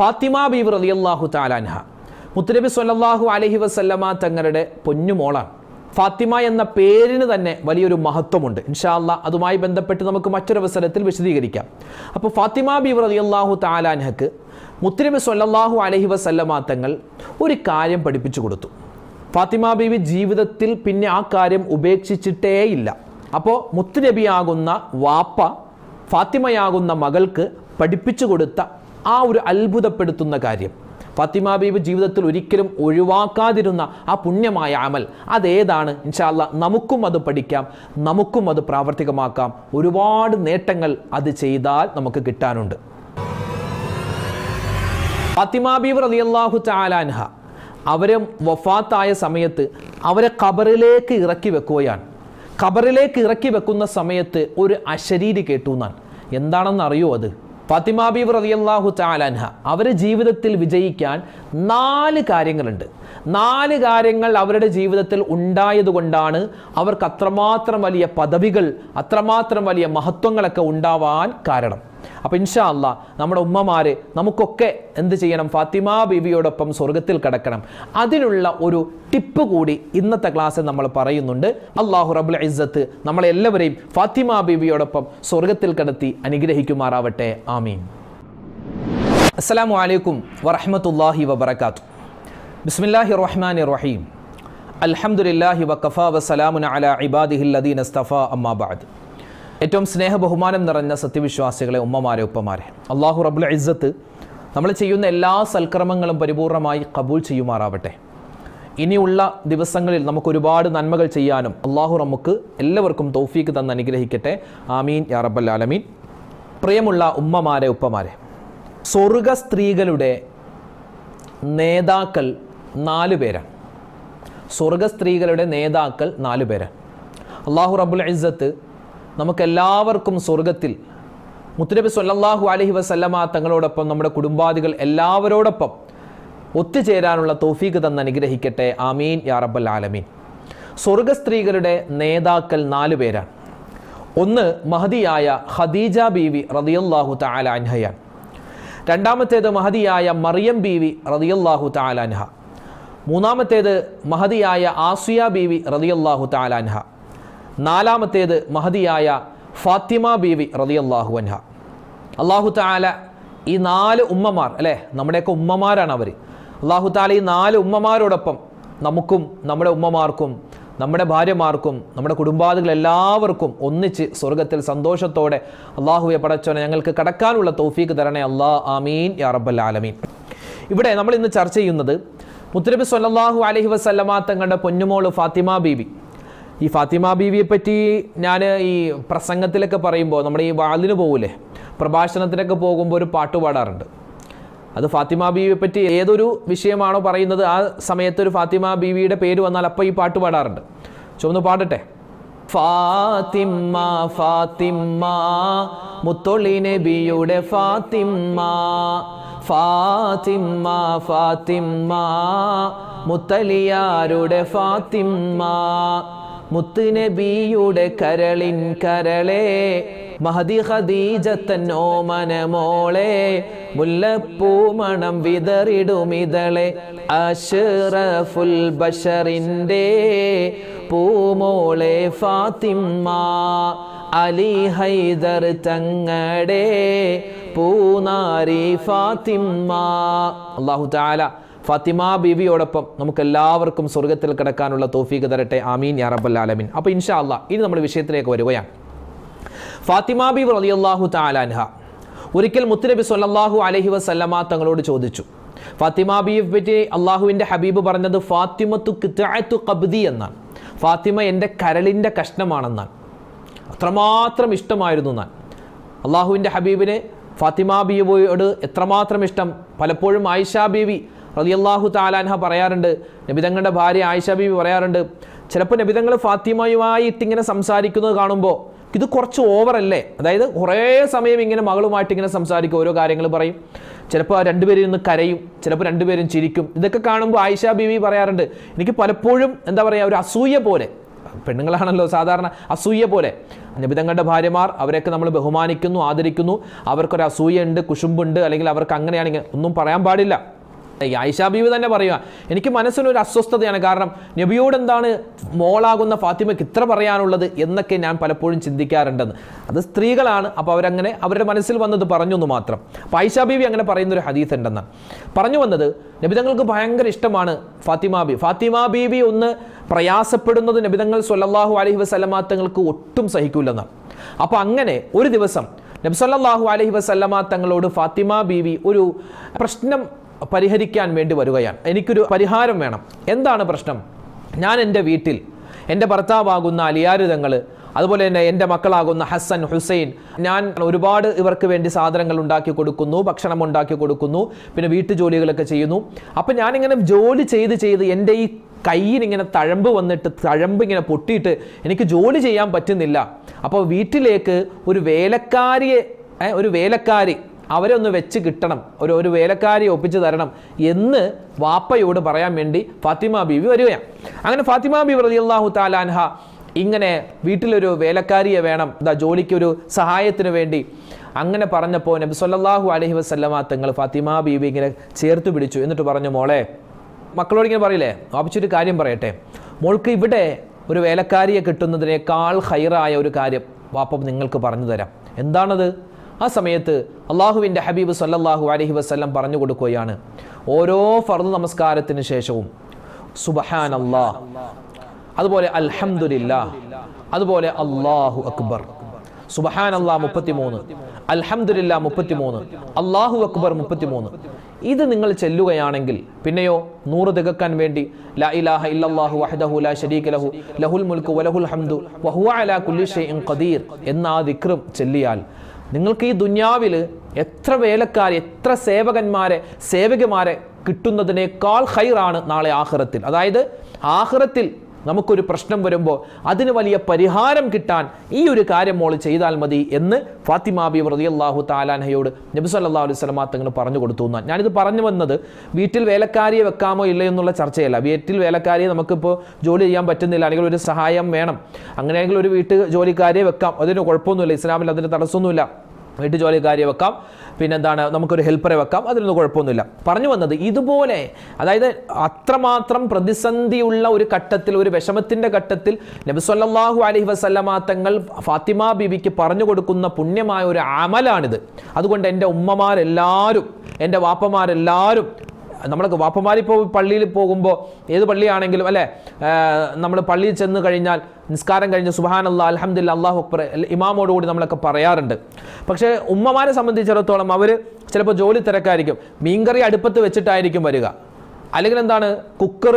ഫാത്തിമ ബീബ് റളിയല്ലാഹു താലാൻഹ മുത്തുനബി സൊല്ലാഹു അലഹി വസല്ലമ തങ്ങളുടെ പൊന്നുമോളാണ് ഫാത്തിമ എന്ന പേരിന് തന്നെ വലിയൊരു മഹത്വമുണ്ട്. ഇൻഷാല്ല അതുമായി ബന്ധപ്പെട്ട് നമുക്ക് മറ്റൊരു അവസരത്തിൽ വിശദീകരിക്കാം. അപ്പോൾ ഫാത്തിമ ബീബ് റളിയല്ലാഹു താലാൻഹക്ക് മുത്തുനബി സൊല്ലാഹു അലഹി വസല്ലമ തങ്ങൾ ഒരു കാര്യം പഠിപ്പിച്ചു കൊടുത്തു. ഫാത്തിമ ബീവി ജീവിതത്തിൽ പിന്നെ ആ കാര്യം ഉപേക്ഷിച്ചിട്ടേയില്ല. അപ്പോൾ മുത്തുനബിയാകുന്ന വാപ്പ ഫാത്തിമയാകുന്ന മകൾക്ക് പഠിപ്പിച്ചു കൊടുത്ത ആ ഒരു അത്ഭുതപ്പെടുത്തുന്ന കാര്യം. ഫത്തിമ ബീബ് ജീവിതത്തിൽ ഒരിക്കലും ഒഴിവാക്കാതിരുന്ന ആ പുണ്യമായ അമൽ അതേതാണ്? ഇൻഷാല്ല നമുക്കും അത് പഠിക്കാം നമുക്കും അത് പ്രാവർത്തികമാക്കാം. ഒരുപാട് നേട്ടങ്ങൾ അത് ചെയ്താൽ നമുക്ക് കിട്ടാനുണ്ട്. ഫത്തിമ ബീബ് റളിയല്ലാഹു ചാലാൻഹ അവരെ വഫാത്തായ സമയത്ത് അവരെ ഖബറിലേക്ക് ഇറക്കി വെക്കുകയാണ്. ഖബറിലേക്ക് ഇറക്കി വെക്കുന്ന സമയത്ത് ഒരു അശരീരി കേട്ടു എന്നാണ്. എന്താണെന്ന് അറിയോ അത്? ഫാത്തിമ ബീബ് റളിയല്ലാഹു അവരുടെ അവരെ ജീവിതത്തിൽ വിജയിക്കാൻ നാല് കാര്യങ്ങളുണ്ട്. നാല് കാര്യങ്ങൾ അവരുടെ ജീവിതത്തിൽ ഉണ്ടായതുകൊണ്ടാണ് അവർക്ക് അത്രമാത്രം വലിയ പദവികൾ അത്രമാത്രം വലിയ മഹത്വങ്ങളൊക്കെ ഉണ്ടാവാൻ കാരണം. അപ്പോൾ ഇൻഷാ അല്ല നമ്മുടെ ഉമ്മമാര് നമുക്കൊക്കെ എന്ത് ചെയ്യണം? ഫാത്തിമ ബീവിയോടൊപ്പം സ്വർഗത്തിൽ കിടക്കണം. അതിനുള്ള ഒരു ടിപ്പ് കൂടി ഇന്നത്തെ ക്ലാസ്സിൽ നമ്മൾ പറയുന്നുണ്ട്. അള്ളാഹു റബുൽ ഇസ്സത്ത് നമ്മളെല്ലാവരെയും ഫാത്തിമ ബീവിയോടൊപ്പം സ്വർഗത്തിൽ കിടത്തി അനുഗ്രഹിക്കുമാറാവട്ടെ. ആമീൻ. അസ്സലാമു അലൈക്കും വറഹമത്തല്ലാഹി വബർക്കാത്തു ബിസ്മില്ലാഹി റഹ്മാൻ റഹീം. അലഹമുല്ലാഹി വക്കഫ വസലാമുൻ അല ഇബാദിഹിൽ ലദീൻ അസ്തഫ അമ്മാബാദ് ഏറ്റവും സ്നേഹ ബഹുമാനം നിറഞ്ഞ സത്യവിശ്വാസികളെ ഉമ്മമാരെ ഉപ്പമാരെ. അള്ളാഹു റബുൽ ഇസ്സത്ത് നമ്മൾ ചെയ്യുന്ന എല്ലാ സൽക്രമങ്ങളും പരിപൂർണമായി കബൂൽ ചെയ്യുമാറാവട്ടെ. ഇനിയുള്ള ദിവസങ്ങളിൽ നമുക്ക് ഒരുപാട് നന്മകൾ ചെയ്യാനും അള്ളാഹു നമുക്ക് എല്ലാവർക്കും തൗഫീക്ക് തന്ന് അനുഗ്രഹിക്കട്ടെ. ആമീൻ. യാ റബ്ബൽ ആലമീൻ. പ്രിയമുള്ള ഉമ്മമാരെ ഉപ്പമാരെ സ്വർഗ സ്ത്രീകളുടെ നേതാക്കൾ നാല് പേരാണ്. സ്വർഗ സ്ത്രീകളുടെ നേതാക്കൾ നാല് പേരാണ്. അള്ളാഹു റബുൽ ഇസ്സത്ത് നമുക്കെല്ലാവർക്കും സ്വർഗത്തിൽ. മുത്തുനബി സല്ലാഹു അലഹി വസല്ലമ തങ്ങളോടൊപ്പം നമ്മുടെ കുടുംബാദികൾ എല്ലാവരോടൊപ്പം ഒത്തുചേരാനുള്ള തോഫീഖ് തന്ന് അനുഗ്രഹിക്കട്ടെ. ആമീൻ. യാ റബ്ബൽ ആലമീൻ. സ്വർഗ സ്ത്രീകളുടെ നേതാക്കൾ നാലു പേരാണ്. ഒന്ന് മഹതിയായ ഖദീജ ബീവി റളിയല്ലാഹു തആല അൻഹയാണ്. രണ്ടാമത്തേത് മഹതിയായ മറിയം ബീവി റളിയല്ലാഹു തആല അൻഹ. മൂന്നാമത്തേത് മഹതിയായ ആസിയ ബീവി റളിയല്ലാഹു തആല അൻഹ. നാലാമത്തേത് മഹതിയായ ഫാത്തിമ ബീവി റളിയല്ലാഹു അൻഹ. അള്ളാഹു താല ഈ നാല് ഉമ്മമാർ അല്ലേ? നമ്മുടെയൊക്കെ ഉമ്മമാരാണ് അവർ അള്ളാഹു താല ഈ നാല് ഉമ്മമാരോടൊപ്പം നമുക്കും നമ്മുടെ ഉമ്മമാർക്കും നമ്മുടെ ഭാര്യമാർക്കും നമ്മുടെ കുടുംബാദികൾ എല്ലാവർക്കും ഒന്നിച്ച് സ്വർഗത്തിൽ സന്തോഷത്തോടെ അള്ളാഹുവെ പടച്ചോനെ ഞങ്ങൾക്ക് കടക്കാനുള്ള തൗഫീക്ക് തരണേ അള്ളാഹ് ആമീൻ. യാ റബ്ബൽ ആലമീൻ. ഇവിടെ നമ്മൾ ഇന്ന് ചർച്ച ചെയ്യുന്നത് മുത്തരബി സല്ലല്ലാഹു അലഹി വസല്ലമ തങ്ങളുടെ പൊന്നുമോൾ ഫാത്തിമ ബീബി ഈ ഫാത്തിമ ബീവിയെ പറ്റി ഞാൻ ഈ പ്രസംഗത്തിലൊക്കെ പറയുമ്പോൾ നമ്മുടെ ഈ വാളിന് പോകൂലേ പ്രഭാഷണത്തിനൊക്കെ പോകുമ്പോൾ ഒരു പാട്ട് പാടാറുണ്ട്. അത് ഫാത്തിമ ബീവിയെ പറ്റി ഏതൊരു വിഷയമാണോ പറയുന്നത് ആ സമയത്ത് ഒരു ഫാത്തിമ ബീവിയുടെ പേര് വന്നാൽ അപ്പോൾ ഈ പാട്ട് പാടാറുണ്ട്. ചുമന്ന് പാടട്ടെ. ഫാത്തിമ്മ ഫാത്തിമ്മ മുത്തൊളി നബിയുടെ ഫാത്തിമ്മ ഫാത്തിമ്മ ഫാത്തിമ്മ മുത്തലിയാരുടെ ഫാത്തിമ്മ മുത്തുനബിയുടെ കരളിൻ കരളേ മഹദി ഹദീജത്തന്നോ മനമോളെ മുല്ലപ്പൂമണം വിതറിടുമിതളെ അഷറഫുൽ ബഷറിന്റെ പൂമോളെ ഫാത്തിമ്മ അലി ഹൈദർ തങ്ങടെ പൂനാരി ഫാത്തിമ്മ അള്ളാഹു താല ഫാത്തിമ ബീവിയോടൊപ്പം നമുക്ക് എല്ലാവർക്കും സ്വർഗത്തിൽ കിടക്കാനുള്ള തോഫീക്ക് തരട്ടെ. ആമീൻ യാ റബ്ബൽ ആലമീൻ. അപ്പോൾ ഇൻഷാ അല്ല ഇനി നമ്മൾ വിഷയത്തിലേക്ക് വരികയാണ്. ഫാത്തിമ അലി റളിയല്ലാഹു താലാൻഹ ഒരിക്കൽ മുത്തുനബി സൊല്ലാഹു അലഹി വസല്ലമ തങ്ങളോട് ചോദിച്ചു ഫാത്തിമ ബീഫ് പറ്റി അള്ളാഹുവിന്റെ ഹബീബ് പറഞ്ഞത് ഫാത്തിമത്തു കിത്തായത്തു കബ്ദി എന്നാണ്. ഫാത്തിമ എന്റെ കരളിന്റെ കഷ്ണമാണെന്നാണ്. അത്രമാത്രം ഇഷ്ടമായിരുന്നു എന്നാൽ അള്ളാഹുവിന്റെ ഹബീബിനെ ഫാത്തിമ ബീവിയോട് എത്രമാത്രം ഇഷ്ടം? പലപ്പോഴും ആയിഷ ബീവി റളിയല്ലാഹു താലാൻഹ പറയാറുണ്ട്. നബിതങ്ങളുടെ ഭാര്യ ആയിഷ ബീവി പറയാറുണ്ട് ചിലപ്പോൾ നബിതങ്ങൾ ഫാത്തിമയുമായിട്ട് ഇങ്ങനെ സംസാരിക്കുന്നത് കാണുമ്പോൾ ഇത് കുറച്ച് ഓവറല്ലേ അതായത് കുറേ സമയം ഇങ്ങനെ മകളുമായിട്ട് ഇങ്ങനെ സംസാരിക്കും ഓരോ കാര്യങ്ങൾ പറയും. ചിലപ്പോൾ രണ്ടുപേരും ഇന്ന് കരയും ചിലപ്പോൾ രണ്ടുപേരും ചിരിക്കും. ഇതൊക്കെ കാണുമ്പോൾ ആയിഷ ബീവി പറയാറുണ്ട് എനിക്ക് പലപ്പോഴും എന്താ പറയുക ഒരു അസൂയ പോലെ. പെണ്ണുങ്ങളാണല്ലോ സാധാരണ അസൂയ പോലെ. നബിതങ്ങളുടെ ഭാര്യമാർ അവരെയൊക്കെ നമ്മൾ ബഹുമാനിക്കുന്നു ആദരിക്കുന്നു. അവർക്കൊരു അസൂയ ഉണ്ട് കുശുമ്പുണ്ട് അല്ലെങ്കിൽ അവർക്ക് അങ്ങനെയാണെങ്കിൽ ഒന്നും പറയാൻ പാടില്ല. ആയിഷാ ബീവി തന്നെ പറയുക എനിക്ക് മനസ്സിനൊരു അസ്വസ്ഥതയാണ്. കാരണം നബിയോട് എന്താണ് മോളാകുന്ന ഫാത്തിമയ്ക്ക് ഇത്ര പറയാനുള്ളത് എന്നൊക്കെ ഞാൻ പലപ്പോഴും ചിന്തിക്കാറുണ്ടെന്ന്. അത് സ്ത്രീകളാണ് അപ്പോൾ അവരങ്ങനെ അവരുടെ മനസ്സിൽ വന്നത് പറഞ്ഞു എന്ന് മാത്രം. അപ്പോൾ ആയിഷാ ബീവി അങ്ങനെ പറയുന്നൊരു ഹദീസ് ഉണ്ടെന്ന്. പറഞ്ഞു വന്നത് നബിതങ്ങൾക്ക് ഭയങ്കര ഇഷ്ടമാണ് ഫാത്തിമ ബി ഫാത്തിമ ബീവി ഒന്ന് പ്രയാസപ്പെടുന്നത് നബിതങ്ങൾ സൊല്ലാഹു അലഹി വസ്ലമാങ്ങൾക്ക് ഒട്ടും സഹിക്കില്ലെന്നാണ് അപ്പോൾ അങ്ങനെ ഒരു ദിവസം നബ്സല്ലാഹു അലഹി വസല്ലമ തങ്ങളോട് ഫാത്തിമ ബീവി ഒരു പ്രശ്നം പരിഹരിക്കാൻ വേണ്ടി വരികയാണ്. എനിക്കൊരു പരിഹാരം വേണം. എന്താണ് പ്രശ്നം? ഞാൻ എന്റെ വീട്ടിൽ എന്റെ ഭർത്താവാകുന്ന അലിയാരുതങ്ങൾ അതുപോലെ തന്നെ എന്റെ മക്കളാകുന്ന ഹസൻ ഹുസൈൻ ഞാൻ ഒരുപാട് ഇവർക്ക് വേണ്ടി സാധനങ്ങൾ ഉണ്ടാക്കി കൊടുക്കുന്നു ഭക്ഷണം ഉണ്ടാക്കി കൊടുക്കുന്നു പിന്നെ വീട്ടുജോലികളൊക്കെ ചെയ്യുന്നു. അപ്പം ഞാനിങ്ങനെ ജോലി ചെയ്ത് ചെയ്ത് എന്റെ ഈ കയ്യിനിങ്ങനെ തഴമ്പ് വന്നിട്ട് തഴമ്പ് ഇങ്ങനെ പൊട്ടിയിട്ട് എനിക്ക് ജോലി ചെയ്യാൻ പറ്റുന്നില്ല. അപ്പോൾ വീട്ടിലേക്ക് ഒരു വേലക്കാരിയെ ഒരു വേലക്കാരി അവരെ ഒന്ന് വെച്ച് കിട്ടണം. ഒരു ഒരു വേലക്കാരി ഒപ്പിച്ച് തരണം എന്ന് വാപ്പയോട് പറയാൻ വേണ്ടി ഫാത്തിമ ബീവി വരികയാണ്. അങ്ങനെ ഫാത്തിമ ബീവി റളിയല്ലാഹു താലാൻഹ ഇങ്ങനെ വീട്ടിലൊരു വേലക്കാരിയെ വേണം എന്താ ജോലിക്കൊരു സഹായത്തിന് വേണ്ടി. അങ്ങനെ പറഞ്ഞപ്പോൾ നബി സല്ലാഹു അലഹി വസല്ലമ തങ്ങൾ ഫാത്തിമ ബീവി ഇങ്ങനെ ചേർത്ത് പിടിച്ചു. എന്നിട്ട് പറഞ്ഞു മോളെ മക്കളോട് ഇങ്ങനെ പറയില്ലേ? വാപ്പിച്ചൊരു കാര്യം പറയട്ടെ. മോൾക്ക് ഇവിടെ ഒരു വേലക്കാരിയെ കിട്ടുന്നതിനേക്കാൾ ഹൈറായ ഒരു കാര്യം വാപ്പ നിങ്ങൾക്ക് പറഞ്ഞു തരാം. എന്താണത്? ആ സമയത്ത് അള്ളാഹുവിന്റെ ഹബീബ് സല്ലാഹു അലഹി വസല്ലം പറഞ്ഞു കൊടുക്കുകയാണ്. ഓരോ ഫർദ് നമസ്കാരത്തിന് ശേഷവും സുബഹാൻ അള്ളാഹ് അതുപോലെ അൽഹംദുലില്ലാ. അതുപോലെ അള്ളാഹു അക്ബർ. സുബഹാൻ അല്ലാ മുപ്പത്തിമൂന്ന്. അൽഹംദുലില്ലാ മുപ്പത്തിമൂന്ന്. അള്ളാഹു അക്ബർ മുപ്പത്തിമൂന്ന്. ഇത് നിങ്ങൾ ചെല്ലുകയാണെങ്കിൽ പിന്നെയോ നൂറ് തികക്കാൻ വേണ്ടി ലാ ഇലാഹ ഇല്ലല്ലാഹു വഹദഹു ലാ ശരീക ലഹു ലഹുൽ മുൽക്ക് വലഹുൽ ഹംദു വഹുവ അലാ കുല്ലി ഷൈഇൻ ഖദീർ എന്ന ദിക്റും ചെല്ലിയാൽ നിങ്ങൾക്ക് ഈ ദുന്യാവിൽ എത്ര വേലക്കാർ എത്ര സേവകന്മാരെ സേവകമാരെ കിട്ടുന്നതിനേക്കാൾ ഹൈറാണ് നാളെ ആഹ്റത്തിൽ. അതായത് ആഹ്റത്തിൽ നമുക്കൊരു പ്രശ്നം വരുമ്പോൾ അതിന് വലിയ പരിഹാരം കിട്ടാൻ ഈ ഒരു കാര്യം മോൾ ചെയ്താൽ മതി എന്ന് ഫാത്തിമ ബി അള്ളാഹു താലാൻഹയോട് നബി സല്ലല്ലാഹു അലൈഹി സ്വലമാ തങ്ങൾ പറഞ്ഞു കൊടുത്തു എന്നാൽ ഞാനിത് പറഞ്ഞു വന്നത് വീട്ടിൽ വേലക്കാരിയെ വെക്കാമോ ഇല്ലയോ എന്നുള്ള ചർച്ചയല്ല. വീട്ടിൽ വേലക്കാരിയെ നമുക്കിപ്പോൾ ജോലി ചെയ്യാൻ പറ്റുന്നില്ല. അല്ലെങ്കിൽ ഒരു സഹായം വേണം. അങ്ങനെയെങ്കിൽ ഒരു വീട്ട് ജോലിക്കാരിയെ വെക്കാം. അതിന് കുഴപ്പമൊന്നുമില്ല. ഇസ്ലാമിൽ അതിന് തടസ്സമൊന്നുമില്ല. വീട്ടു ജോലിക്കാരിയെ വെക്കാം. പിന്നെന്താണ് നമുക്കൊരു ഹെൽപ്പറെ വെക്കാം. അതിനൊന്നും കുഴപ്പമൊന്നുമില്ല. പറഞ്ഞു വന്നത് ഇതുപോലെ അതായത് അത്രമാത്രം പ്രതിസന്ധിയുള്ള ഒരു ഘട്ടത്തിൽ ഒരു വിഷമത്തിന്റെ ഘട്ടത്തിൽ നബി അലഹി അലൈഹി വസല്ലമ തങ്ങൾ ഫാത്തിമ ബിബിക്ക് പറഞ്ഞു കൊടുക്കുന്ന പുണ്യമായ ഒരു അമലാണിത്. അതുകൊണ്ട് എന്റെ ഉമ്മമാരെല്ലാവരും എന്റെ വാപ്പമാരെല്ലാവരും നമ്മളൊക്കെ വാപ്പമാരിപ്പോൾ പള്ളിയിൽ പോകുമ്പോൾ ഏത് പള്ളിയാണെങ്കിലും അല്ലേ? നമ്മൾ പള്ളിയിൽ ചെന്ന് കഴിഞ്ഞാൽ നിസ്കാരം കഴിഞ്ഞ് സുബാൻ അല്ലാ അലഹമ്മദില്ല അള്ളാഹു അക്ബർ ഇമാമോടുകൂടി നമ്മളൊക്കെ പറയാറുണ്ട്. പക്ഷേ ഉമ്മമാരെ സംബന്ധിച്ചിടത്തോളം അവർ ചിലപ്പോൾ ജോലി തിരക്കായിരിക്കും. മീൻകറി അടുപ്പത്ത് വെച്ചിട്ടായിരിക്കും വരിക. അല്ലെങ്കിൽ എന്താണ്? കുക്കർ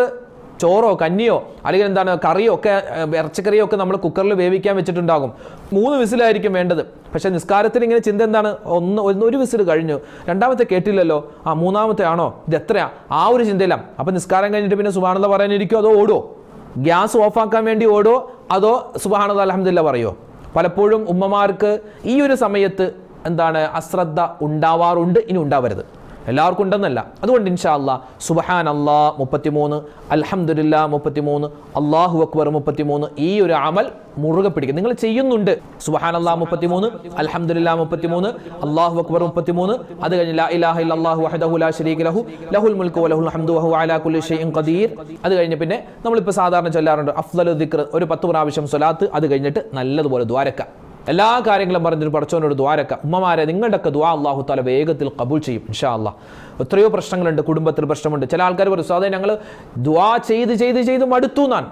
ചോറോ കഞ്ഞിയോ അല്ലെങ്കിൽ എന്താണ് കറിയോ ഒക്കെ ഇറച്ചിക്കറിയോ ഒക്കെ നമ്മൾ കുക്കറിൽ വേവിക്കാൻ വെച്ചിട്ടുണ്ടാകും. മൂന്ന് വിസിലായിരിക്കും വേണ്ടത്. പക്ഷേ നിസ്കാരത്തിൽ ഇങ്ങനെ ചിന്ത എന്താണ്? ഒന്ന് ഒരു വിസിൽ കഴിഞ്ഞു. രണ്ടാമത്തെ കേട്ടില്ലല്ലോ? ആ മൂന്നാമത്തെ ആണോ? ഇത് എത്രയാ? ആ ഒരു ചിന്തയിലാണ് അപ്പം നിസ്കാരം കഴിഞ്ഞിട്ട് പിന്നെ സുബാനത പറയാനിരിക്കുമോ അതോ ഓടോ ഗ്യാസ് ഓഫാക്കാൻ വേണ്ടി ഓടോ അതോ സുബാനത അലഹമില്ല പറയുമോ പലപ്പോഴും ഉമ്മമാർക്ക് ഈ ഒരു സമയത്ത് എന്താണ് അശ്രദ്ധ ഉണ്ടാവാറുണ്ട് ഇനി ഉണ്ടാവരുത്. എല്ലാവർക്കും ഉണ്ടെന്നല്ല. അതുകൊണ്ട് ഇൻഷാ അല്ലാ സുബഹാൻ അല്ലാ മുപ്പത്തിമൂന്ന് അൽഹംദുലില്ലാ മുപ്പത്തിമൂന്ന് അള്ളാഹു അക്ബർ മുപ്പത്തിമൂന്ന് ഈ ഒരു അമൽ മുറുകെ പിടിക്കും. നിങ്ങൾ ചെയ്യുന്നുണ്ട്. സുബഹാൻ അല്ലാ മുപ്പത്തിമൂന്ന് അൽഹംദുലില്ലാ മുപ്പത്തിമൂന്ന് അള്ളാഹു അക്ബർ മുപ്പത്തിമൂന്ന് അത് കഴിഞ്ഞ് ലാ ഇലാഹ ഇല്ലല്ലാഹു വഹദഹു ലാ ശരീക ലഹു ലഹുൽ വലഹുൽ ഹംദു വഹു അലാ കുല്ലി ഷൈഇൻ ഖദീർ. അത് കഴിഞ്ഞ് പിന്നെ നമ്മളിപ്പോൾ സാധാരണ ചൊല്ലാറുണ്ട് അഫ്ദലു ദിക്ർ ഒരു പത്ത് പ്രാവശ്യം സ്വലാത്ത് അത് കഴിഞ്ഞിട്ട് നല്ലതുപോലെ ദ്വാരക്ക. എല്ലാ കാര്യങ്ങളും പറഞ്ഞിട്ട് പഠിച്ചവനോട് ദ്വാരക്ക ഉമ്മമാരെ നിങ്ങളുടെയൊക്കെ ദ്വാ അള്ളാഹു താല വേഗത്തിൽ കബൂൾ ചെയ്യും ഇൻഷാ അല്ലാ. എത്രയോ പ്രശ്നങ്ങളുണ്ട് കുടുംബത്തിൽ പ്രശ്നമുണ്ട്. ചില ആൾക്കാർ പറയും സാധനം ഞങ്ങൾ ദ്വാ ചെയ്ത് ചെയ്ത് ചെയ്ത് മടുത്തു ഞാൻ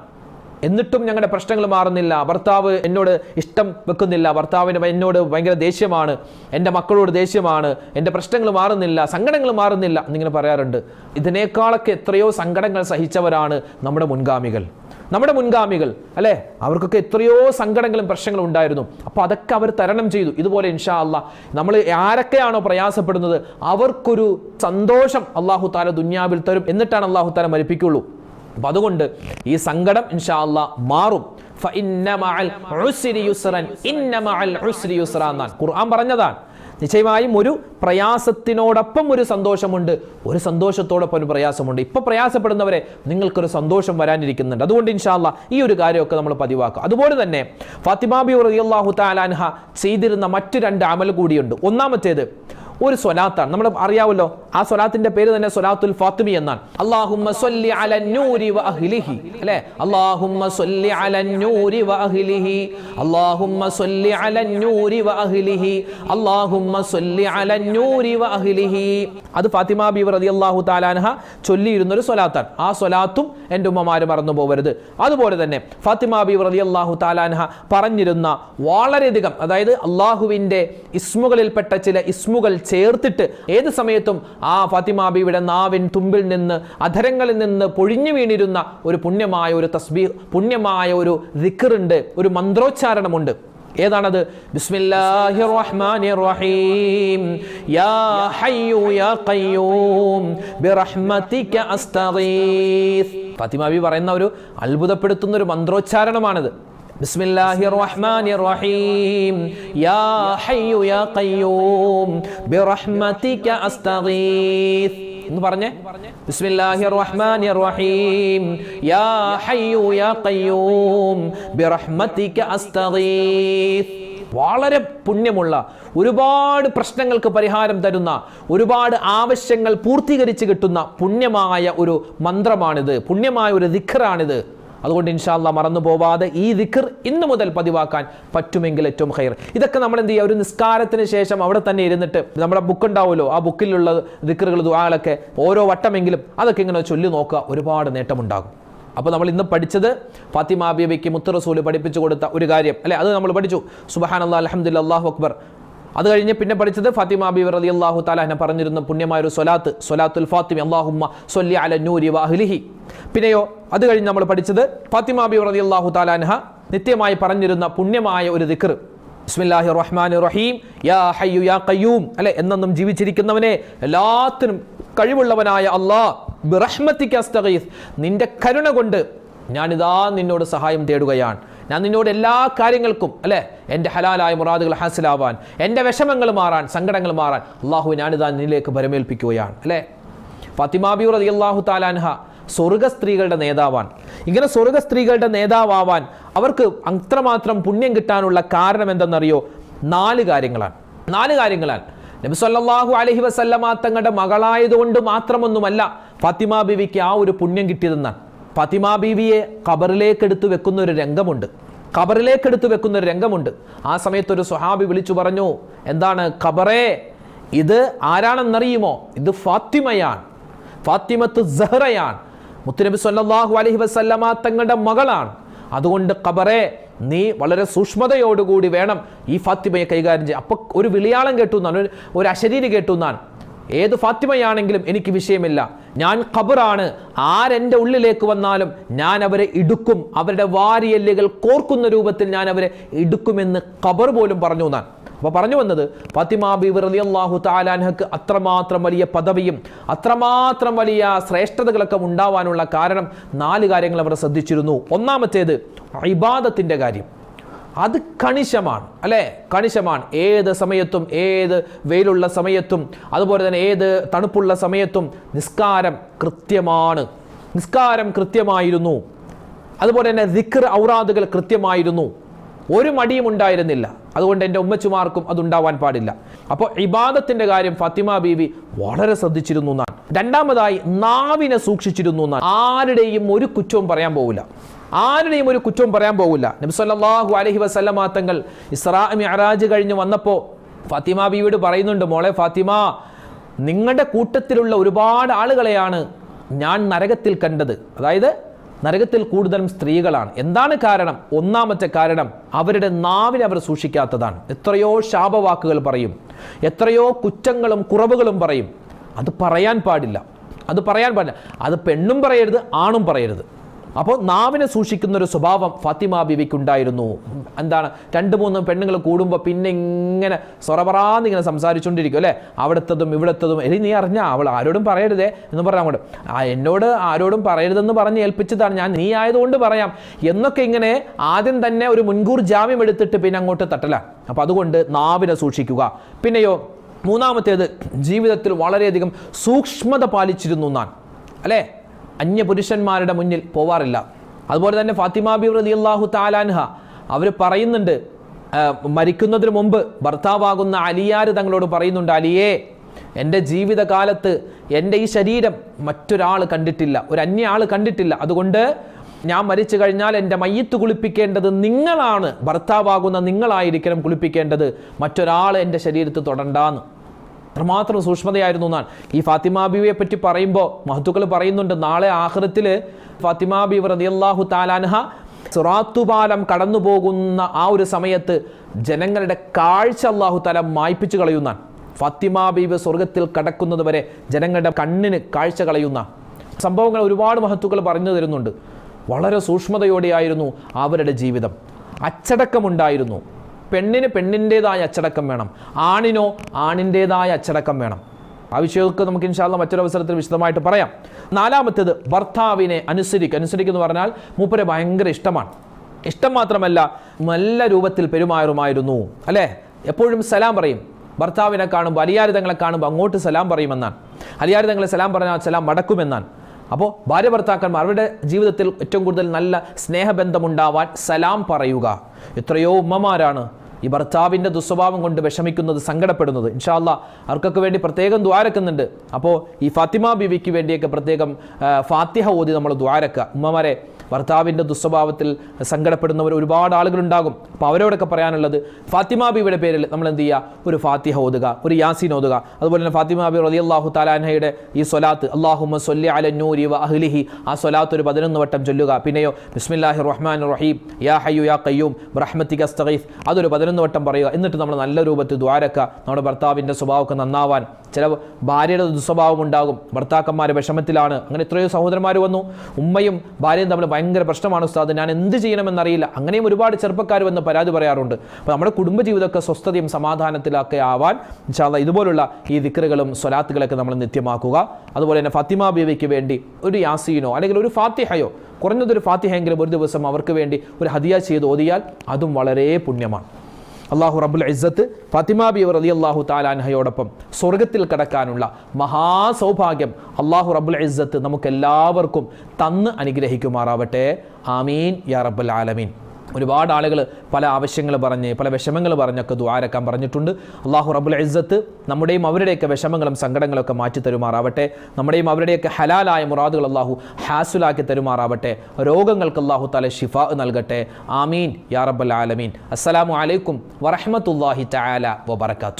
എന്നിട്ടും ഞങ്ങളുടെ പ്രശ്നങ്ങൾ മാറുന്നില്ല. ഭർത്താവ് എന്നോട് ഇഷ്ടം വെക്കുന്നില്ല. ഭർത്താവിന് എന്നോട് ഭയങ്കര ദേഷ്യമാണ്. എന്റെ മക്കളോട് ദേഷ്യമാണ്. എന്റെ പ്രശ്നങ്ങൾ മാറുന്നില്ല. സങ്കടങ്ങൾ മാറുന്നില്ല എന്നിങ്ങനെ പറയാറുണ്ട്. ഇതിനേക്കാളൊക്കെ എത്രയോ സങ്കടങ്ങൾ സഹിച്ചവരാണ് നമ്മുടെ മുൻഗാമികൾ. നമ്മുടെ മുൻഗാമികൾ അല്ലേ? അവർക്കൊക്കെ എത്രയോ സങ്കടങ്ങളും പ്രശ്നങ്ങളും ഉണ്ടായിരുന്നു. അപ്പോൾ അതൊക്കെ അവർ തരണം ചെയ്തു. ഇതുപോലെ ഇൻഷാ അല്ല നമ്മൾ ആരൊക്കെയാണോ പ്രയാസപ്പെടുന്നത് അവർക്കൊരു സന്തോഷം അള്ളാഹു താല ദുന്യാവിൽ തരും എന്നിട്ടാണ് അള്ളാഹു താല മരിപ്പിക്കുള്ളൂ. അപ്പം അതുകൊണ്ട് ഈ സങ്കടം ഇൻഷാ അല്ല മാറും. ഖുർആൻ പറഞ്ഞതാണ്. നിശ്ചയമായും ഒരു പ്രയാസത്തിനോടൊപ്പം ഒരു സന്തോഷമുണ്ട്. ഒരു സന്തോഷത്തോടൊപ്പം ഒരു പ്രയാസമുണ്ട്. ഇപ്പോൾ പ്രയാസപ്പെടുന്നവരെ നിങ്ങൾക്കൊരു സന്തോഷം വരാനിരിക്കുന്നുണ്ട്. അതുകൊണ്ട് ഇൻഷാല്ല ഈ ഒരു കാര്യമൊക്കെ നമ്മൾ പതിവാക്കുക അതുപോലെ തന്നെ ഫാത്തിമാബി റളിയല്ലാഹു താലാൻഹ ചെയ്തിരുന്ന മറ്റു രണ്ട് അമൽ കൂടിയുണ്ട്. ഒന്നാമത്തേത് ഒരു സ്വലാത്താണ്. നമ്മൾ അറിയാവല്ലോ ആ സ്വലാത്തിന്റെ പേര് തന്നെ സ്വലാത്തുൽ ഫാത്തിമി എന്നാണ്. സ്വല്ലി അല നൂരി വ അല്ലേ? അല നൂരി വ അല നൂരി വ അല നൂരി വ അത് ഫാത്തിമ ബി റളിയല്ലാഹു തആലാൻഹ ചൊല്ലിയിരുന്ന ഒരു സ്വലാത്താണ്. ആ സ്വലാത്തും എന്റെ ഉമ്മമാര് മറന്നു പോകരുത് അതുപോലെ തന്നെ ഫാത്തിമ ബി റളിയല്ലാഹു തആലാൻഹ പറഞ്ഞിരുന്ന വളരെയധികം അതായത് അള്ളാഹുവിന്റെ ഇസ്മുകളിൽപ്പെട്ട ചില ഇസ്മുകൾ ചേർത്തിട്ട് ഏത് സമയത്തും ആ ഫാത്തിമ ബീവിയുടെ നാവിൻ തുമ്പിൽ നിന്ന് അധരങ്ങളിൽ നിന്ന് പൊഴിഞ്ഞു വീണിരുന്ന ഒരു പുണ്യമായ ഒരു തസ്ബീ പുണ്യമായ ഒരു ദിക്കറുണ്ട് ഒരു മന്ത്രോച്ചാരണമുണ്ട്. ഏതാണത്? ബിസ്മില്ലാഹിർ റഹ്മാനിർ റഹീം യാ ഹയ്യു യാ ഖയ്യൂം ബിറഹ്മതിക അസ്തഗീസ്. ഫാത്തിമ പറയുന്ന ഒരു അത്ഭുതപ്പെടുത്തുന്ന ഒരു മന്ത്രോച്ചാരണമാണിത്. بسم الله الرحمن الرحيم يا حي يا قيوم برحمتك أستغيث എന്ന് പറഞ്ഞേ ബിസ്മില്ലാഹി റഹ്മാനി റഹീം യാ ഹയ്യു യാ ഖയ്യൂം ബിറഹ്മതിക അസ്തഗീസ് വളരെ പുണ്യമുള്ള ഒരുപാട് പ്രശ്നങ്ങൾക്ക് പരിഹാരം തരുന്ന ഒരുപാട് ആവശ്യങ്ങൾ പൂർത്തീകരിച്ച് കിട്ടുന്ന പുണ്യമായ ഒരു മന്ത്രമാണിത് പുണ്യമായ ഒരു ദിഖറാണിത് അതുകൊണ്ട് ഇൻഷാല്ല മറന്നു പോവാതെ ഈ ദിക്കർ ഇന്നു മുതൽ പതിവാക്കാൻ പറ്റുമെങ്കിൽ ഏറ്റവും ഹൈർ ഇതൊക്കെ നമ്മൾ എന്ത് ചെയ്യുക? ഒരു നിസ്കാരത്തിന് ശേഷം അവിടെ തന്നെ ഇരുന്നിട്ട് നമ്മുടെ ബുക്ക് ഉണ്ടാവുമല്ലോ? ആ ബുക്കിലുള്ള ദിക്കറുകൾ ദുആകളൊക്കെ ഓരോ വട്ടമെങ്കിലും അതൊക്കെ ഇങ്ങനെ ചൊല്ലി നോക്കുക. ഒരുപാട് നേട്ടമുണ്ടാകും. അപ്പോൾ നമ്മൾ ഇന്ന് പഠിച്ചത് ഫാത്തിമ ബീബിക്ക് മുത്ത് റസൂൽ പഠിപ്പിച്ചു കൊടുത്ത ഒരു കാര്യം. അല്ലെ? അത് നമ്മൾ പഠിച്ചു. സുബഹാൻ അള്ളാഹ് അള്ളാഹു അക്ബർ. അത് കഴിഞ്ഞ് പിന്നെ പഠിച്ചത് ഫാത്തിമ ബി റതി അള്ളാഹു താലാഹിനെ പറഞ്ഞിരുന്ന പുണ്യമായ ഒരു സ്വലാത്ത് സ്വലാത്തുൽ ഫാത്തിമ അള്ളാഹുമ്മ സൊല്ലി അല നൂരി വാഹ്ലിഹി പിന്നെയോ അത് കഴിഞ്ഞ് നമ്മൾ പഠിച്ചത് ഫാത്തിമ ബി റതി അള്ളാഹു താലാൻഹ നിത്യമായി പറഞ്ഞിരുന്ന പുണ്യമായ ഒരു ദിക്ർ. ബിസ്മില്ലാഹി റഹ്മാൻ റഹീം യാ ഹയ്യു യാ കയ്യൂം അല്ലെ? എന്നെന്നും ജീവിച്ചിരിക്കുന്നവനെ എല്ലാത്തിനും കഴിവുള്ളവനായ അള്ളാ ബിറഹ്മത്തിക്ക് അസ്തഗീസ്. നിന്റെ കരുണ കൊണ്ട് ഞാനിതാ നിന്നോട് സഹായം തേടുകയാണ്. ഞാൻ നിന്നോട് എല്ലാ കാര്യങ്ങൾക്കും അല്ലെ? എന്റെ ഹലാലായ മുറാദുകൾ ഹാസിലാവാൻ എന്റെ വിഷമങ്ങൾ മാറാൻ സങ്കടങ്ങൾ മാറാൻ അള്ളാഹു ഞാനിതാ നിന്നിലേക്ക് ഭരമേൽപ്പിക്കുകയാണ് അല്ലേ? ഫത്തിമാബി റതി അള്ളാഹു താലാൻഹ സ്വർഗ സ്ത്രീകളുടെ നേതാവാണ് ഇങ്ങനെ സ്വർഗ സ്ത്രീകളുടെ നേതാവാൻ അവർക്ക് അത്രമാത്രം പുണ്യം കിട്ടാനുള്ള കാരണം എന്തെന്നറിയോ? നാല് കാര്യങ്ങളാണ്. നാല് കാര്യങ്ങളാണ്. നബി സല്ലല്ലാഹു അലൈഹി വസല്ലമ തങ്ങളുടെ മകളായതുകൊണ്ട് മാത്രമൊന്നുമല്ല ഫാത്തിമ ബിവിക്ക് ആ ഒരു പുണ്യം കിട്ടിയതെന്നാണ്. ഫാത്തിമ ബീവിയെ ഖബറിലേക്ക് എടുത്തു വെക്കുന്ന ഒരു രംഗമുണ്ട്. ഖബറിലേക്ക് എടുത്തു വെക്കുന്ന ഒരു രംഗമുണ്ട്. ആ സമയത്ത് ഒരു സ്വഹാബി വിളിച്ചു പറഞ്ഞു എന്താണ് ഖബറേ? ഇത് ആരാണെന്നറിയുമോ? ഇത് ഫാത്തിമയാണ്. ഫാത്തിമത്ത് സഹറയാണ്. മുത്തുനബി സല്ലല്ലാഹു അലൈഹി വസല്ലമ തങ്ങളുടെ മകളാണ്. അതുകൊണ്ട് ഖബറെ നീ വളരെ സൂക്ഷ്മതയോടുകൂടി വേണം ഈ ഫാത്തിമയെ കൈകാര്യം ചെയ്യാൻ. അപ്പൊ ഒരു വിളിയാളം കേട്ടു എന്നാണ് ഒരു അശരീരി കേട്ടു എന്നാണ്. ഏത് ഫാത്തിമയാണെങ്കിലും എനിക്ക് വിഷയമില്ല. ഞാൻ ഖബറാണ്. ആരെന്റെ ഉള്ളിലേക്ക് വന്നാലും ഞാൻ അവരെ ഇടുക്കും. അവരുടെ വാരിയല്ലുകൾ കോർക്കുന്ന രൂപത്തിൽ ഞാൻ അവരെ ഇടുക്കുമെന്ന് ഖബർ പോലും പറഞ്ഞു എന്നാണ്. അപ്പോൾ പറഞ്ഞു വന്നത് ഫാത്തിമ ബീബി റളിയല്ലാഹു താലാൻഹക്ക് അത്രമാത്രം വലിയ പദവിയും അത്രമാത്രം വലിയ ശ്രേഷ്ഠതകളൊക്കെ ഉണ്ടാവാനുള്ള കാരണം നാല് കാര്യങ്ങൾ അവർ ശ്രദ്ധിച്ചിരുന്നു. ഒന്നാമത്തേത് ഇബാദത്തിന്റെ കാര്യം. അത് കണിശമാണ് അല്ലേ? കണിശമാണ്. ഏത് സമയത്തും ഏത് വെയിലുള്ള സമയത്തും അതുപോലെ തന്നെ ഏത് തണുപ്പുള്ള സമയത്തും നിസ്കാരം കൃത്യമാണ്. നിസ്കാരം കൃത്യമായിരുന്നു. അതുപോലെ തന്നെ ദിക്ർ ഔറാദുകൾ കൃത്യമായിരുന്നു. ഒരു മടിയും ഉണ്ടായിരുന്നില്ല. അതുകൊണ്ട് എന്റെ ഉമ്മച്ചുമാർക്കും അതുണ്ടാവാൻ പാടില്ല. അപ്പോൾ ഇബാദത്തിന്റെ കാര്യം ഫാത്തിമ ബീവി വളരെ ശ്രദ്ധിച്ചിരുന്നു എന്നാണ്. രണ്ടാമതായി നാവിനെ സൂക്ഷിച്ചിരുന്നു എന്നാണ്. ആരുടെയും ഒരു കുറ്റവും പറയാൻ പോവില്ല. ആരുടെയും ഒരു കുറ്റവും പറയാൻ പോകില്ല നബി അലഹി വസല്ലമ തങ്ങൾ ഇസ്രാ മിഅറാജ് കഴിഞ്ഞ് വന്നപ്പോൾ ഫാത്തിമ ബീവിയോട് പറയുന്നുണ്ട് മോളെ ഫാത്തിമ നിങ്ങളുടെ കൂട്ടത്തിലുള്ള ഒരുപാട് ആളുകളെയാണ് ഞാൻ നരകത്തിൽ കണ്ടത്. അതായത് നരകത്തിൽ കൂടുതലും സ്ത്രീകളാണ്. എന്താണ് കാരണം? ഒന്നാമത്തെ കാരണം അവരുടെ നാവിനെ അവർ സൂക്ഷിക്കാത്തതാണ്. എത്രയോ ശാപവാക്കുകൾ പറയും. എത്രയോ കുറ്റങ്ങളും കുറവുകളും പറയും. അത് പറയാൻ പാടില്ല. അത് പറയാൻ പാടില്ല. അത് പെണ്ണും പറയരുത് ആണും പറയരുത്. അപ്പോൾ നാവിനെ സൂക്ഷിക്കുന്ന ഒരു സ്വഭാവം ഫാത്തിമ ബിവിക്കുണ്ടായിരുന്നു. എന്താണ്? രണ്ട് മൂന്ന് പെണ്ണുങ്ങൾ കൂടുമ്പോൾ പിന്നെ ഇങ്ങനെ സൊറപറാന്ന് ഇങ്ങനെ സംസാരിച്ചുകൊണ്ടിരിക്കും അല്ലേ? അവിടുത്തതും ഇവിടുത്തതും. എടി നീ അറിഞ്ഞ അവൾ ആരോടും പറയരുതേ എന്ന് പറഞ്ഞാൽ അങ്ങോട്ട്. ആ എന്നോട് ആരോടും പറയരുതെന്ന് പറഞ്ഞ് ഏൽപ്പിച്ചതാണ്. ഞാൻ നീ ആയതുകൊണ്ട് പറയാം. എന്നൊക്കെ ഇങ്ങനെ ആദ്യം തന്നെ ഒരു മുൻകൂർ ജാമ്യം എടുത്തിട്ട് പിന്നെ അങ്ങോട്ട് തട്ടല. അപ്പോൾ അതുകൊണ്ട് നാവിനെ സൂക്ഷിക്കുക. പിന്നെയോ മൂന്നാമത്തേത് ജീവിതത്തിൽ വളരെയധികം സൂക്ഷ്മത പാലിച്ചിരുന്നു എന്നാണ് അല്ലേ? അന്യപുരുഷന്മാരുടെ മുന്നിൽ പോവാറില്ല. അതുപോലെ തന്നെ ഫാത്തിമ ബി അള്ളാഹു താലാൻഹ അവർ പറയുന്നുണ്ട് മരിക്കുന്നതിന് മുമ്പ് ഭർത്താവാകുന്ന അലിയാർ തങ്ങളോട് പറയുന്നുണ്ട് അലിയേ എന്റെ ജീവിതകാലത്ത് എന്റെ ഈ ശരീരം മറ്റൊരാൾ കണ്ടിട്ടില്ല ഒരു അന്യ ആൾ കണ്ടിട്ടില്ല. അതുകൊണ്ട് ഞാൻ മരിച്ചു കഴിഞ്ഞാൽ എന്റെ മയ്യത്ത് കുളിപ്പിക്കേണ്ടത് നിങ്ങളാണ് ഭർത്താവാകുന്ന നിങ്ങളായിരിക്കണം കുളിപ്പിക്കേണ്ടത്. മറ്റൊരാൾ എന്റെ ശരീരത്ത് തൊടണ്ടാന്ന്. അത്രമാത്രം സൂക്ഷ്മതയായിരുന്നു എന്നാണ് ഈ ഫാത്തിമ പറ്റി പറയുമ്പോൾ മഹത്തുക്കൾ പറയുന്നുണ്ട് നാളെ ആഹ്റത്തിൽ ഫാത്തിമ ബീവ് റതിയല്ലാഹു താലാൻഹ സുറാത്തുപാലം കടന്നു പോകുന്ന ആ ഒരു സമയത്ത് ജനങ്ങളുടെ കാഴ്ച അള്ളാഹു താല മായ്പിച്ചു കളയുന്നാണ് ഫാത്തിമ ബീവ് സ്വർഗത്തിൽ കടക്കുന്നത് വരെ ജനങ്ങളുടെ കണ്ണിന് കാഴ്ച കളയുന്ന. സംഭവങ്ങൾ ഒരുപാട് മഹത്തുക്കൾ പറഞ്ഞു തരുന്നുണ്ട്. വളരെ സൂക്ഷ്മതയോടെയായിരുന്നു അവരുടെ ജീവിതം. അച്ചടക്കമുണ്ടായിരുന്നു. പെണ്ണിന് പെണ്ണിന്റെതായ അച്ചടക്കം വേണം. ആണിനോ ആണിന്റെതായ അച്ചടക്കം വേണം. ആ വിഷയമൊക്കെ നമുക്ക് ഇൻഷാല്ല മറ്റൊരു അവസരത്തിൽ വിശദമായിട്ട് പറയാം. നാലാമത്തേത് ഭർത്താവിനെ അനുസരിക്കുക അനുസരിക്കുക പറഞ്ഞാൽ മൂപ്പരെ ഭയങ്കര ഇഷ്ടമാണ്. ഇഷ്ടം മാത്രമല്ല നല്ല രൂപത്തിൽ പെരുമാറുമായിരുന്നു. അല്ലേ? എപ്പോഴും സലാം പറയും. ഭർത്താവിനെ കാണുമ്പോൾ അലിയാരിതങ്ങളെ കാണുമ്പോൾ അങ്ങോട്ട് സലാം പറയുമെന്നാണ്. അലിയാരിതങ്ങളെ സലാം പറഞ്ഞാൽ സലാം മടക്കുമെന്നാണ്. അപ്പോൾ ഭാര്യ ഭർത്താക്കന്മാർ അവരുടെ ജീവിതത്തിൽ ഏറ്റവും കൂടുതൽ നല്ല സ്നേഹബന്ധമുണ്ടാവാൻ സലാം പറയുക. എത്രയോ ഉമ്മമാരാണ് ഈ ഭർത്താവിന്റെ ദുസ്വഭാവം കൊണ്ട് വിഷമിക്കുന്നത് സങ്കടപ്പെടുന്നത്. ഇൻഷാല്ല അവർക്കൊക്കെ വേണ്ടി പ്രത്യേകം ദ്വാരക്കുന്നുണ്ട് അപ്പോൾ ഈ ഫാത്തിമ ബിവിക്ക് വേണ്ടിയൊക്കെ പ്രത്യേകം ഫാത്തിഹ ഓതി നമ്മൾ ദ്വാരക്കുക ഉമ്മമാരെ ഭർത്താവിന്റെ ദുസ്വഭാവത്തിൽ സങ്കടപ്പെടുന്നവർ ഒരുപാട് ആളുകളുണ്ടാകും. അപ്പോൾ അവരോടൊക്കെ പറയാനുള്ളത് ഫാത്തിമ ബിയുടെ പേരിൽ നമ്മൾ എന്ത് ചെയ്യുക ഒരു ഫാത്തിഹ ഓതുക ഒരു യാസീൻ ഓതുക. അതുപോലെ തന്നെ ഫാത്തിമ ബി റതി അള്ളാഹു താലാൻഹയുടെ ഈ സ്വലാത്ത് അള്ളാഹുമ സൊല്ലി അല നൂരി വ അഹ്ലിഹി ആ സ്വലാത്ത് ഒരു പതിനൊന്ന് വട്ടം ചൊല്ലുക. പിന്നെയോ ബിസ്മില്ലാഹി റഹ്മാൻ റഹീം യാ ഹയ്യു യാ കയ്യൂം ബ്രഹ്മത്തിക കസ്തഖീഫ് അതൊരു പതിനൊന്ന് വട്ടം പറയുക. എന്നിട്ട് നമ്മൾ നല്ല രൂപത്തിൽ ദ്വാരക്ക നമ്മുടെ ഭർത്താവിന്റെ സ്വഭാവമൊക്കെ നന്നാവാൻ. ചില ഭാര്യയുടെ ദുസ്വഭാവം ഉണ്ടാകും. ഭർത്താക്കന്മാർ വിഷമത്തിലാണ്. അങ്ങനെ എത്രയോ സഹോദരന്മാർ വന്നു. ഉമ്മയും ഭാര്യയും തമ്മിൽ ഭയങ്കര പ്രശ്നമാണ് ഉസ്താദ്. ഞാൻ എന്ത് ചെയ്യണമെന്നറിയില്ല. അങ്ങനെയും ഒരുപാട് ചെറുപ്പക്കാർ വന്ന് പരാതി പറയാറുണ്ട്. അപ്പോൾ നമ്മുടെ കുടുംബജീവിതമൊക്കെ സ്വസ്ഥതയും സമാധാനത്തിലൊക്കെ ആവാൻ ഇൻഷാല്ല ഇതുപോലുള്ള ഈ ദിക്കറുകളും സ്വലാത്തുകളൊക്കെ നമ്മൾ നിത്യമാക്കുക. അതുപോലെ തന്നെ ഫത്തിമ ബീവിക്ക് വേണ്ടി ഒരു യാസീനോ അല്ലെങ്കിൽ ഒരു ഫാത്തിഹയോ കുറഞ്ഞതൊരു ഫാത്തിഹയെങ്കിലും ഒരു ദിവസം അവർക്ക് വേണ്ടി ഒരു ഹദിയ ചെയ്ത് ഓതിയാൽ അതും വളരെ പുണ്യമാണ്. അള്ളാഹു റബുൽ ഇസ്സത്ത് ഫാത്തിമ ബി അലി അള്ളാഹു താലാൻഹയോടൊപ്പം സ്വർഗത്തിൽ കടക്കാനുള്ള മഹാസൗഭാഗ്യം അള്ളാഹു റബുൽ ഇസ്സത്ത് നമുക്കെല്ലാവർക്കും തന്ന് അനുഗ്രഹിക്കുമാറാവട്ടെ. ആമീൻ. യാ റബ്ബുൽ ആലമീൻ. ഒരുപാട് ആളുകൾ പല ആവശ്യങ്ങൾ പറഞ്ഞ് പല വിഷമങ്ങൾ പറഞ്ഞൊക്കെ ദ്വാരക്കാൻ പറഞ്ഞിട്ടുണ്ട്. അള്ളാഹു റബുൽ ഇസ്സത്ത് നമ്മുടെയും അവരുടെയൊക്കെ വിഷമങ്ങളും സങ്കടങ്ങളൊക്കെ മാറ്റി തരുമാറാവട്ടെ. നമ്മുടെയും അവരുടെയൊക്കെ ഹലാലായ മുറാദുകൾ അള്ളാഹു ഹാസുലാക്കി തരുമാറാവട്ടെ. രോഗങ്ങൾക്ക് അള്ളാഹു തല ഷിഫ നൽകട്ടെ. ആമീൻ. യാ റബ്ബൽ ആലമീൻ. അസ്സലാമു അലൈക്കും വറഹ്മത്തുള്ളാഹി തആല വബറകാതുഹു.